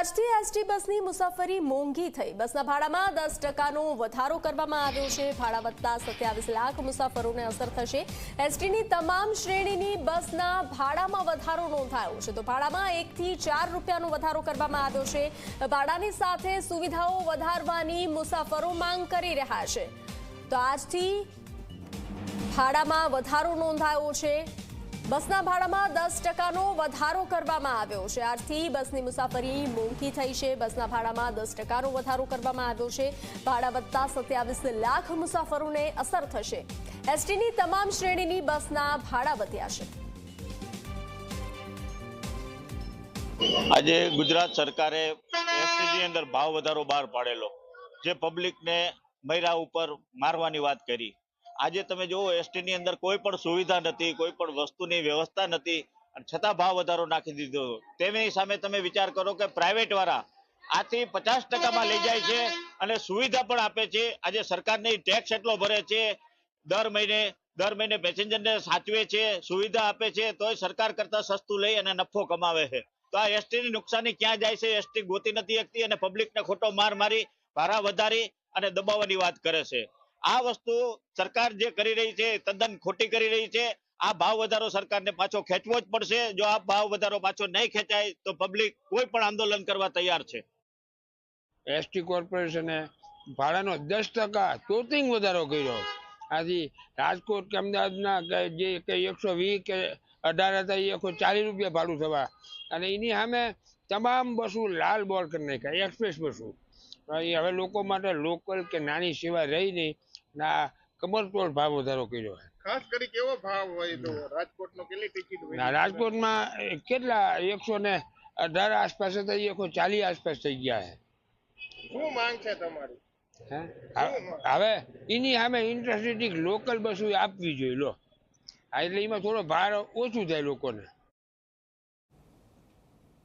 આજથી એસટી બસની મુસાફરી મોંઘી થઈ. બસના ભાડામાં દસ ટકાનો વધારો કરવામાં આવ્યો છે. ભાડા વધતા સત્યાવીસ લાખ મુસાફરોને અસર થશે. એસટીની તમામ શ્રેણીની બસના ભાડામાં વધારો નોંધાયો છે. તો ભાડામાં એકથી ચાર રૂપિયાનો વધારો કરવામાં આવ્યો છે. ભાડાની સાથે સુવિધાઓ વધારવાની મુસાફરો માંગ કરી રહ્યા છે. તો આજથી ભાડામાં વધારો નોંધાયો છે. બસના ભાડામાં દસ ટકાનો વધારો કરવામાં આવ્યો છે. આજથી બસની મુસાફરી મોંઘી થઈ છે. બસના ભાડામાં દસ ટકાનો વધારો કરવામાં આવ્યો છે. ભાડા વધતા સત્યાવીસ લાખ મુસાફરોને અસર થશે. એસટીની તમામ શ્રેણીની બસના ભાડા વધ્યા છે. આજે ગુજરાત સરકારે એસટીની અંદર ભાવ વધારો બહાર પાડેલો. જે પબ્લિકને મૈરા ઉપર મારવાની વાત કરી. આજે તમે જુઓ એસટી ની અંદર કોઈ પણ સુવિધા નથી, કોઈ પણ વસ્તુની વ્યવસ્થા નથી, અને છતાં ભાવ વધારો નાખી દીધો. તેની સામે તમે વિચાર કરો કે પ્રાઇવેટ વાળા આથી પચાસ ટકામાં લઈ જાય છે અને સુવિધા પણ આપે છે. આજે સરકારની ટેક્સ એટલો ભરે છે, દર મહિને દર મહિને પેસેન્જરને સાચવે છે, સુવિધા આપે છે, તોય સરકાર કરતા સસ્તું લઈ અને નફો કમાવે છે. તો આ એસટી ની નુકસાની ક્યાં જાય છે? એસટી ગોતી નથી શકતી અને પબ્લિકને ખોટો માર મારી ભાડા વધારી અને દબાવવાની વાત કરે છે. આ વસ્તુ સરકાર જે કરી રહી છે, તદ્દન ખોટી કરી રહી છે. આ ભાવ વધારો સરકારને પાછો ખેંચવો જ પડશે. જો આ ભાવ વધારો પાછો નહીં ખેંચાય, તો પબ્લિક કોઈ પણ આંદોલન કરવા તૈયાર છે. એસટી કોર્પોરેશને ભાડાનો દસ ટકા ચોતિંગ વધારો કર્યો. આથી રાજકોટ કે અમદાવાદના જે કંઈ એકસો વીસ કે અઢાર હતા, એ એકસો ચાલીસ રૂપિયા ભાડું થવા. અને એની સામે તમામ બસો લાલ બોર્ડ કરી નાખ્યા એક્સપ્રેસ બસો. એ હવે લોકો માટે લોકલ કે નાની સેવા રહી નહીં. ને કમરતોડ ભાવ વધારો કર્યો છે? ખાસ કરી કેવો ભાવ હોય તો રાજકોટ નો કેટલી ટિકિટ હોય? ના રાજકોટમાં કેટલા એકસો ને અઢાર આસપાસ હતા એ એકસો ચાલીસ આસપાસ થઈ ગયા છે. શું માંગ છે તમારી? હે? હવે એની સામે ઇન્ટરસિટી લોકલ બસો આપવી જોઈએ લો. એટલે એમાં થોડો ભાર ઓછું થાય લોકોને.